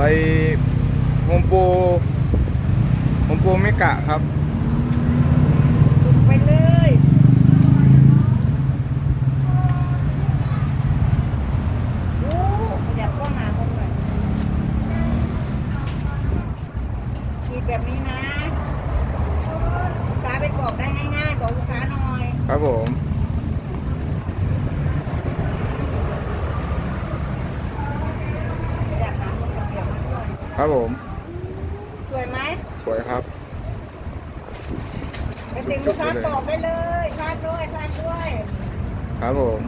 ไปโฮมโปรโฮมโปรเมกะครับสุกไปเลยโอ้ขยับก็หาคนหน่อยขีดแบบนี้นะลูกค้าไปบอกได้ง่ายๆบอกลูกค้าหน่อย ครับผม อยากหาคนเดียวมาด้วย ครับผม สวยไหมสวยครับไปถึงลูกค้าบอกได้เลยคาดด้วยคาดด้วย ครับผม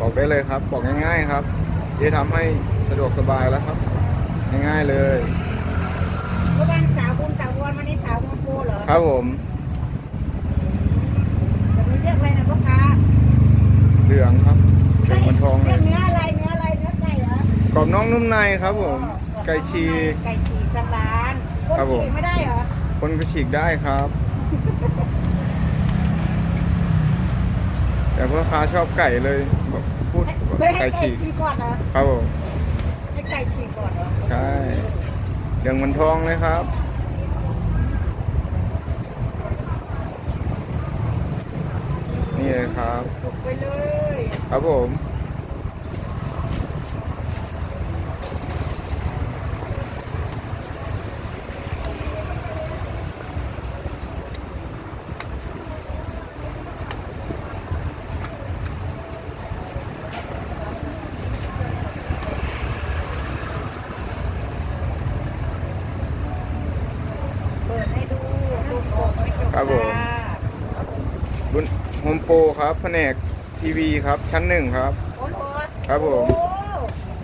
บอกได้เลยครับบอกง่ายๆครับที่ทำให้สะดวกสบายแล้วครับ ง่ายๆเลยเมื่อวานสาวบุญสาววอนวันนี้สาวโมโปเหรอครับผมแบบนี้เรียกอะไรนะพ่อค้าเหลืองครับเหลืองบนทองเลเรียยกเนื้ออะไรเนื้ออะไรเนื้อไก่เห รอกรอบน้องนุ่มในครับผมไก่ฉีก ไก่ฉีกสันดานคนครับผม ฉีกไม่ได้เหรอคนก็ฉีกได้ครับ แต่พ่อค้าชอบไก่เลยบอกพูดไม่ให้ไก่ไก่ฉีกฉีกก่อนเหรอครับผม ให้ไก่ฉีกก่อนเหรอใช่เหลืองบนทองเลยครับ นี่เลยครับ ตกไปเลย ครับผม เปิดให้ดูดูโกไม่จบ ครับผม ตา บุญ โฮมโปรครับแผนกทีวีครับชั้นหนึ่งครับ โอ้โหครับผม โอ้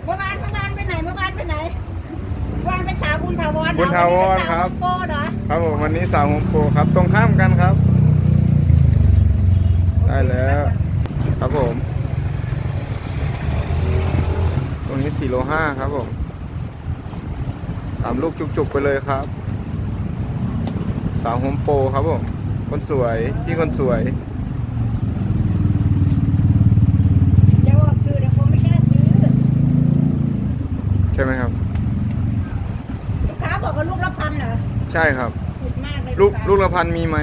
เมื่อวานเมื่อวานไปไหนเมื่อวานไปไหนเมื่อวานไปสาวบุญทาวรเหอบุญทาวรนนี้เป็นสครับ โปเหรอครับผมวันนี้สาวโฮมโปรครับ ตรงข้ามกันครับ ได้แล้ว ครับผม ตรงนี้4โล5ครับผมสามลูกจุกๆไปเลยครับ สาวโฮมโปรครับผม คนสวย พี่คนสวย เดี๋ยวออกซื้อเดี๋ยวคงไม่กล้าซื้อ ใช่ไหมครับ ลูกค้าบอกว่าลูกละพันเหรอ ใช่ครับ สุดมากเลยลูกค้าลูกละพันมีไหม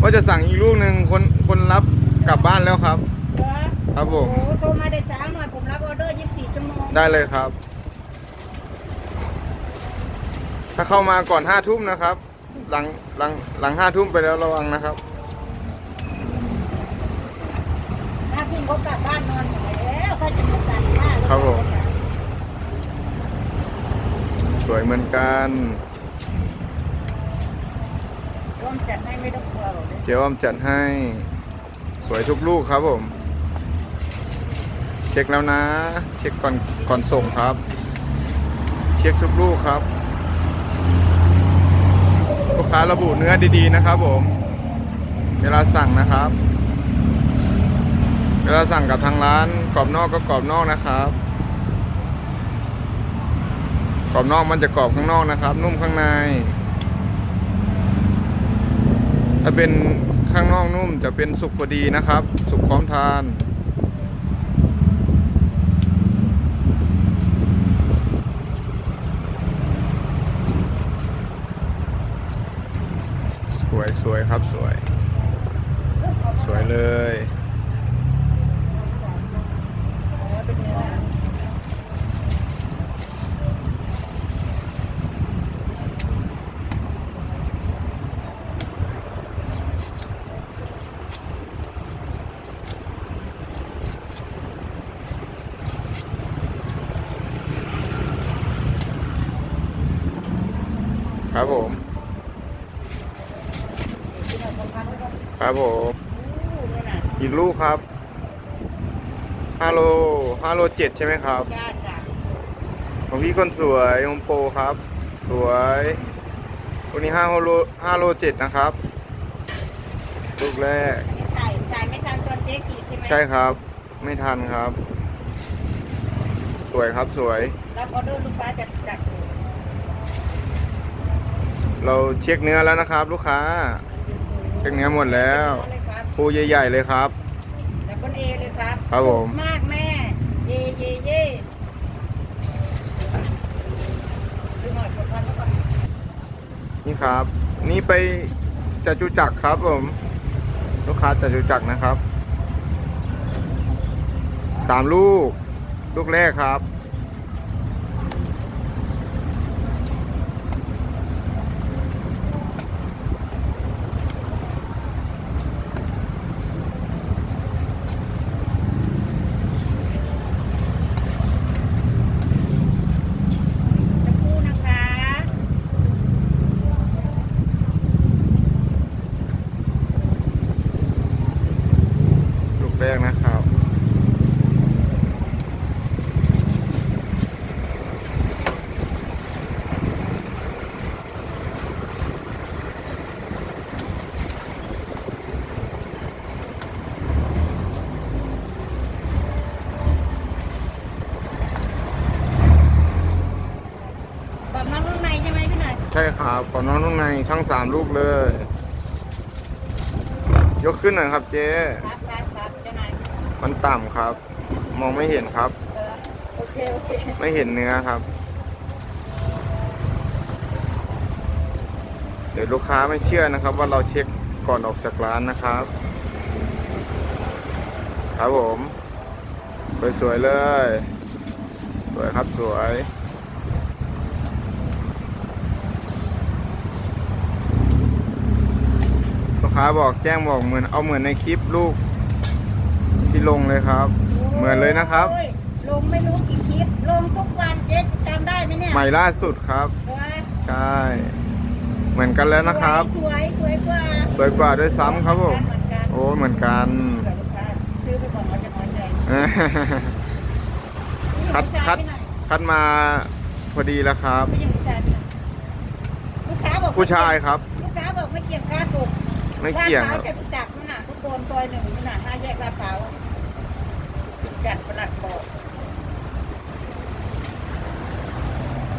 ว่าจะสั่งอีกลูกหนึ่งคนคนรับกลับบ้านแล้วครับ เหรอครับผมโอ้โหโทรมาแต่เช้าหน่อยผมรับออเดอร์ 24 ชั่วโมงได้เลยครับ ถ้าเข้ามาก่อนห้าทุ่มนะครับ หลังหลังหลังห้าทุ่มไปแล้วระวังนะครับหน้าทุ่มเขากลับบ้านนอนหมดแล้วเขาจะมาสั่งบ้านแล้วครับผม สวยเหมือนกันร่ว มจัดให้ไม่ต้องกลัวหรอกเนี่ยเจ๊อ้อมจัดให้ สวยทุกลูกครับผม เช็คแล้วนะ เช็คก่อนก่อนส่งครับ เช็คทุกลูกครับลูกค้าระบุเนื้อดีๆนะครับผม เวลาสั่งนะครับ เวลาสั่งกับทางร้านกรอบนอกก็กรอบนอกนะครับกรอบนอกมันจะกรอบข้างนอกนะครับ นุ่มข้างใน ถ้าเป็นข้างนอกนุ่มจะเป็นสุกพอดีนะครับ สุกพร้อมทาน สวยสวยครับสวย สวยเลย เนื้อเป็นเนื้อ ครับผมที่เราทำพันธุ์ก็ครับผมอู้เนี่ยน่ะอีกลูกครับห้าโลห้าโลเจ็ดใช่ไหมครับจ้าจ้าของพี่คนสวยโฮมโปรครับ สวยวันนี้ห้าโลห้าโลเจ็ดนะครับ ลูกแรกอันนี้จ่ายจ่ายไม่ทันตอนเจ๊กี่ใช่ไหมใช่ครับ ไม่ทันครับ สวยครับสวย รับออเดอร์ลูกค้าจะจัด เราเช็คเนื้อแล้วนะครับ ลูกค้า เช็คเนื้อหมดแล้วปูใหญ่ๆเลยครับดับเบิลเอเลยครับครับผมมากแม่ เยเยเยนี่ครับ นี่ไปจัจุจักครับผม ลูกค้าจะจุจักนะครับสามลูก ลูกแรกครับ แรกนะครับแบบน้ำรุ่นในใช่ไหมพี่หน่อยใช่ครับก่อนน้องนุ่งในทั้งสามลูกเลย ยกขึ้นหน่อยครับเจ๊ครั มันต่ำครับ มองไม่เห็นครับ โอเคโอเคไม่เห็นเนื้อครับ เดี๋ยวลูกค้าไม่เชื่อนะครับ ว่าเราเช็คก่อนออกจากร้านนะครับ ครับผมสวยๆเลย สวยครับสวยลูกค้าบอกแจ้งบอกเหมือนเอาเหมือนในคลิปลูก ที่ลงเลยครับ เหมือนเลยนะครับโอ้ยลงไม่รู้กี่คลิปลงทุกวันเจ๊จะจำได้ไหมเนี่ยใหม่ล่าสุดครับ เออใช่ เหมือนกันแล้วนะครับ สวยสวยกว่าสวยกว่าด้วยซ้ำครับผม เหมือนกันโอ้เหมือนกัน เผื่อลูกค้าซื้อไปก่อนเขาจะน้อยใจคัดคัดพี่หน่อยคัดมาพอดีแล้วครับไม่ใช่ผู้ชายพี่หน่อยลูกค้าบอกผู้ชายครับ ลูกค้าบอกไม่เกี่ยงค่าตกไม่เกี่ยงคลารัดบพร้าวจตุจักรนั่นน่ะทุกคนซอยหนึ่งนั่นน่ะห้าแยกลาดพร้าว จุดจัดประหลัดบอก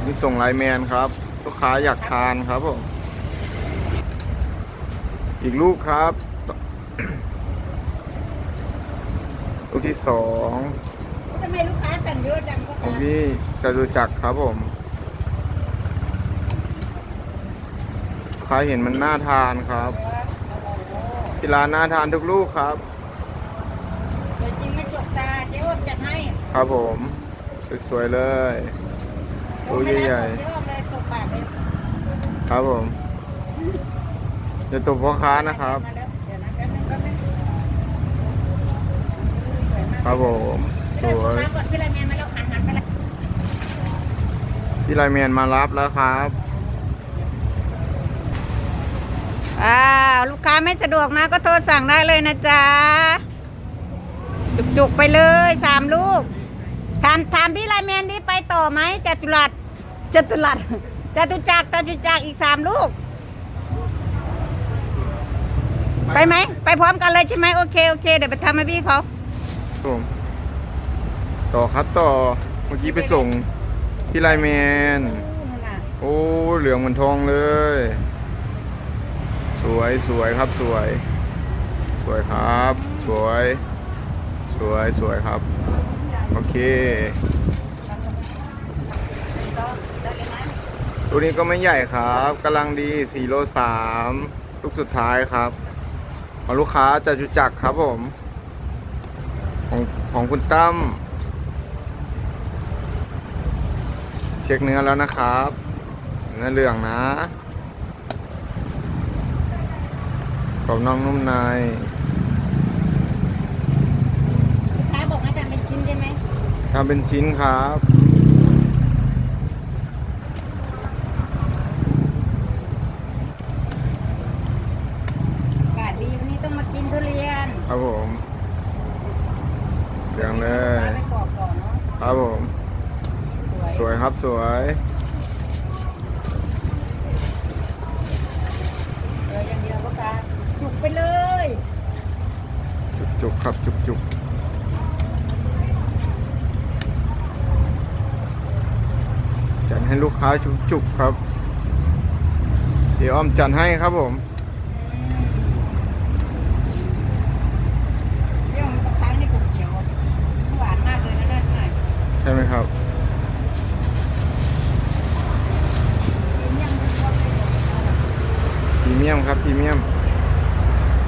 นี่ส่งไลน์แมนครับ ลูกค้าอยากทานครับผม อีกลูกครับ ลูกที่สองทำไมลูกค้าสั่งเยอะจังก็ของคะพี่จตุจักรครับผมใครเห็นมันน่าทานครับโอ้โหที่ร้านน่าทานทุกลูกครับ สวยจริงไม่จกตาเจ๊อ้อมจัดให้ ครับผมสวยๆเลยโอ้ยใหญ่ๆเจ๊อ้อมเลยตกปากเลยครับผมจะตบพ่อค้านะครับมาแล้วเดี๋ยวนะแป๊บนึงแป๊บนึงสวยมากครับผมสเดี๋ยววยมาก่อนพี่ไรแมนมาแล้วหันหันไปแล้วพี่ไลน์แมนมารับแล้วครับอ้าวลูกค้าไม่สะดวกนะก็โทรสั่งได้เลยนะจ๊ะ จุกๆไปเลยสามลูก ถามถามพี่ไลน์แมนนี่ไปต่อไหมจตุรัสจตุรัสจตุจักรจตุจักรอีกสามลูก ไปไหม ไปพร้อมกันเลยใช่ไหมโอเค โอเค เดี๋ยวไปทำให้พี่เขาผมต่อครับต่อเมื่อกี้ไปส่งพี่ไลน์แมน โอ้เหลืองเหมือนทองเลย สวยสวยครับสวย สวยครับ สวย สวยสวยครับ โอเค ตัวนี้ก็ไม่ใหญ่ครับกำลังดี4โล3ลูกสุดท้ายครับ ของลูกค้าจะจุจักครับผม ของของคุณตั้มเช็คเนื้อแล้วนะครับเนื้อเหลืองนะกรอบนอกนุ่มใน ลูกค้าบอกให้ทำเป็นชิ้นใช่ไหม ทำเป็นชิ้นครับอากาศดีวันนี้ต้องมากินทุเรียนครับผมเหลืองเลยไปบอกก่อนเนาะครับผมสวยสวยครับสวยเจออย่างเดียวก็การจุกไปเลย จุกจุกๆครับจุกจุกจัด ให้ลูกค้าจุกๆครับ เดี๋ยวอ้อมจัดให้ครับผมเรื่องบางครั้งนี่ผมเขียวหวานมากเลยนะด้านในใช่ไหมครับกินยังไม่ชอบเลยมียมครับพรีเมียม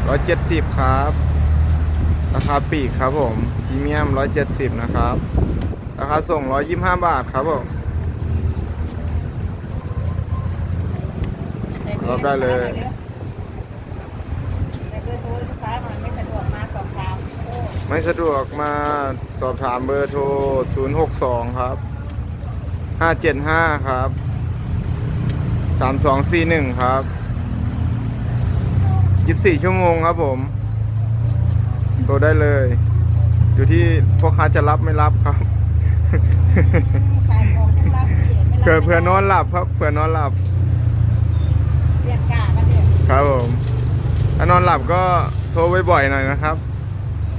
ร้อยเจ็ดสิบครับ ราคาปีกครับผมพรีเมียมร้อยเจ็ดสิบนะครับ ราคาส่งร้อยยี่ห้าบาทครับผม รับได้เลยในเบอร์โทรลูกค้าหน่อยไม่สะดวกมาสอบถามโอ้ไม่สะดวกมาสอบถามเบอร์โทร 062 ครับ 575 ครับ 3241 ครับ 24 ชั่วโมงครับผมโทรได้เลย อยู่ที่พ่อค้าจะรับไม่รับครับ ขายของทั้งรับสิไม่รับ เผื่อเผื่อนอนหลับครับ เผื่อนอนหลับ เรียกกากันเดี๋ยว ครับผมถ้านอนหลับก็โทรบ่อยๆหน่อยนะครับ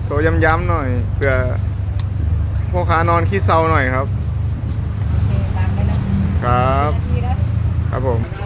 โทรย้ำๆหน่อยเผื่อพ่อค้านอนขี้เซาหน่อยครับ โอเคตามไปนะครับ นาทีแล้วครับผมเ